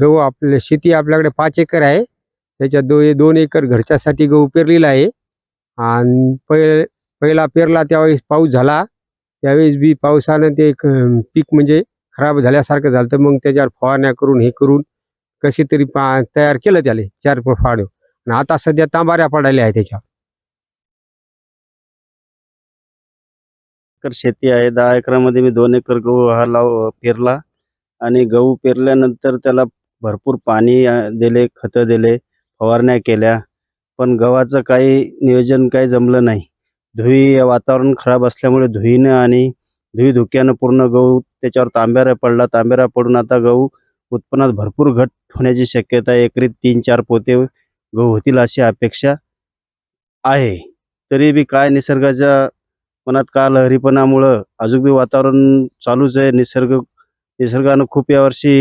गहू आपल्या शेती आपल्याकडे पाच एकर आहे. त्याच्यात दो दोन एकर घरच्यासाठी गहू पेरलेला आहे. आणि पै पहिला पेरला त्यावेळेस पाऊस झाला. त्यावेळेस बी पावसानं ते पीक म्हणजे खराब झाल्यासारखं झालं. तर मग त्याच्यावर फवारण्या करून हे करून कशी तरी पा तयार केलं त्याला चार फाड आणि आता सध्या तांबाऱ्या पडायला आहे त्याच्या एकर शेती आहे. दहा एकरामध्ये मी दोन एकर गहू हा लाव पेरला. आणि गहू पेरल्यानंतर त्याला भरपूर पाणी दिले खतं दिले फवारण्या केल्या. पण गव्हाचं काही नियोजन काही जमलं नाही. धुई वातावरण खराब असल्यामुळे धुईनं आणि धुई धुक्यानं पूर्ण गहू त्याच्यावर तांब्यारा पडला. तांब्यारा पडून आता गहू उत्पन्नात भरपूर घट होण्याची शक्यता एकरीत एकरी तीन चार पोते गहू होतील अशी अपेक्षा आहे. तरी बी काय निसर्गाच्या मनात का लहरीपणामुळं अजून बी वातावरण चालूच आहे. निसर्ग निसर्गानं खूप यावर्षी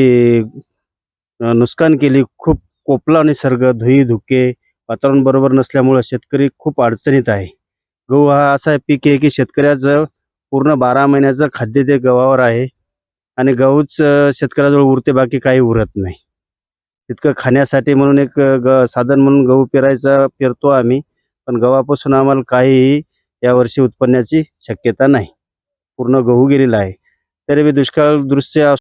नुकसान केली. खूप कोपला निसर्ग धुई धुके वातावरण बरोबर नसल्यामुळं शेतकरी खूप अडचणीत आहे. गहू हा असा पीक आहे की शेतकऱ्याचं पूर्ण बारा महिन्याचं खाद्य ते गव्हावर आहे आणि गहूच शेतकऱ्याजवळ उरते बाकी काही उरत नाही. इतकं खाण्यासाठी म्हणून एक ग साधन म्हणून गहू पेरायचा पेरतो आम्ही. पण गव्हापासून आम्हाला काहीही यावर्षी उत्पन्नाची शक्यता नाही. पूर्ण गहू गेलेला आहे. तरी बी दुष्काळ दृश्य